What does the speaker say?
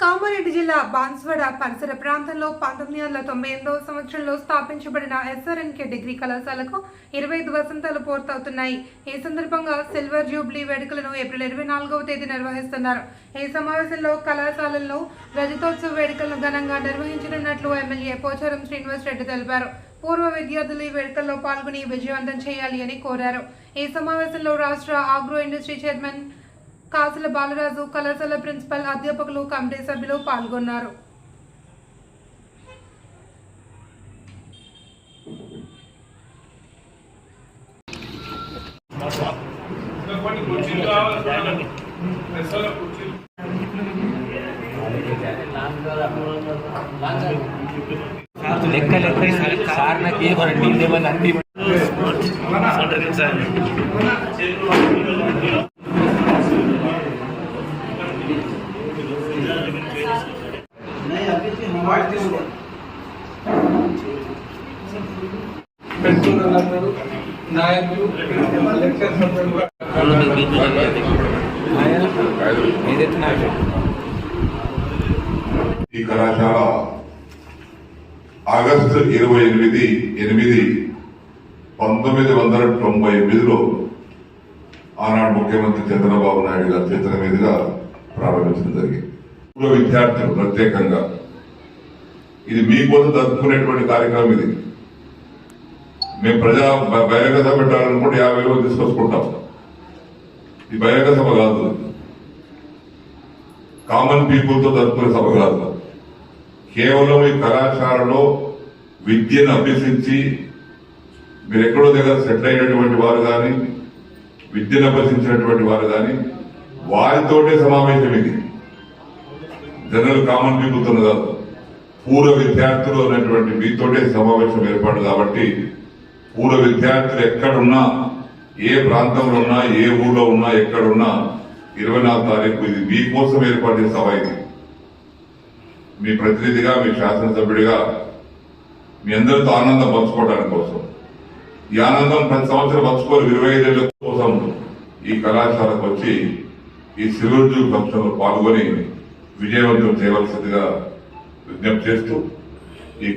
కామారెడ్డి జిల్లా బాన్స్వాడ పరిసర ప్రాంతంలో పంతొమ్మిది వందల తొంభై ఎనిమిదవ సంవత్సరంలో స్థాపించబడిన ఎస్ఆర్ఎన్కే డిగ్రీ కళాశాలకు ఇరవై ఐదు వసంతాలు పూర్తవుతున్నాయి. ఈ సందర్భంగా సిల్వర్ జూబ్లీ వేడుకలను ఏప్రిల్ ఇరవై నాలుగవ తేదీ నిర్వహిస్తున్నారు. ఈ సమావేశంలో కళాశాలల్లో రజతోత్సవ వేడుకలను ఘనంగా నిర్వహించనున్నట్లు ఎమ్మెల్యే పోచారం శ్రీనివాస్ రెడ్డి తెలిపారు. పూర్వ విద్యార్థులు ఈ వేడుకల్లో పాల్గొని విజయవంతం చేయాలి అని కోరారు. ఈ సమావేశంలో రాష్ట్ర ఆగ్రో ఇండస్ట్రీ చైర్మన్ కాసుల బాలరాజు కళాశాల ప్రిన్సిపల్ అధ్యాపకులు కమిటీ సభ్యులు పాల్గొన్నారు. కొన్ని లెక్క లెక్క సార్? నాకు ఏమనండి ఇదేమన్నా అన్ని పెట్టుకున్నారు అందరూ కూడా ఏదైతే నాకు ఈ కళాశాల ఆగస్టు ఇరవై ఎనిమిది ఎనిమిది పంతొమ్మిది వందల తొంభై ఎనిమిదిలో ఆనాడు ముఖ్యమంత్రి చంద్రబాబు నాయుడు గారి చేతుల మీదుగా ప్రారంభించడం జరిగింది. విద్యార్థులు ప్రత్యేకంగా ఇది మీకోసం జరుపుకునేటువంటి కార్యక్రమం ఇది. మేము ప్రజా బహిరంగ సభ పెట్టాలనుకుంటే యాభై వేలు తీసుకొచ్చుకుంటాం. ఇది బహిరంగ సభ కాదు. కామన్ పీపుల్తో జరుపుకునే సభ కాదు. కేవలం ఈ కళాశాలలో విద్యను అభ్యసించి మీరు ఎక్కడో దగ్గర సెటిల్ అయినటువంటి వారు కానీ విద్యను అభ్యసించినటువంటి వారు కానీ వారితోటే సమావేశం ఇది. జనరల్ కామన్ పీపుల్తో కాదు. పూర్వ విద్యార్థులు అనేటువంటి మీతోటే సమావేశం ఏర్పాటు కాబట్టి పూర్వ విద్యార్థులు ఎక్కడున్నా ఏ ప్రాంతంలో ఉన్నా ఏ ఊర్లో ఉన్నా ఎక్కడున్నా ఇరవై నాలుగు తారీఖు ఇది మీకోసం ఏర్పాటు సభ ఇది. మీ ప్రతినిధిగా మీ శాసనసభ్యుడిగా మీ అందరితో ఆనందం పంచుకోవడానికి కోసం. ఈ ఆనందం ప్రతి సంవత్సరం పంచుకోవాలి ఇరవై ఐదేళ్ళ కోసం ఈ కళాశాలకు వచ్చి ఈ సిల్వర్ జూ పాల్గొని విజయవంతం చేయవలసిందిగా విజ్ఞప్తి చేస్తూ ఈ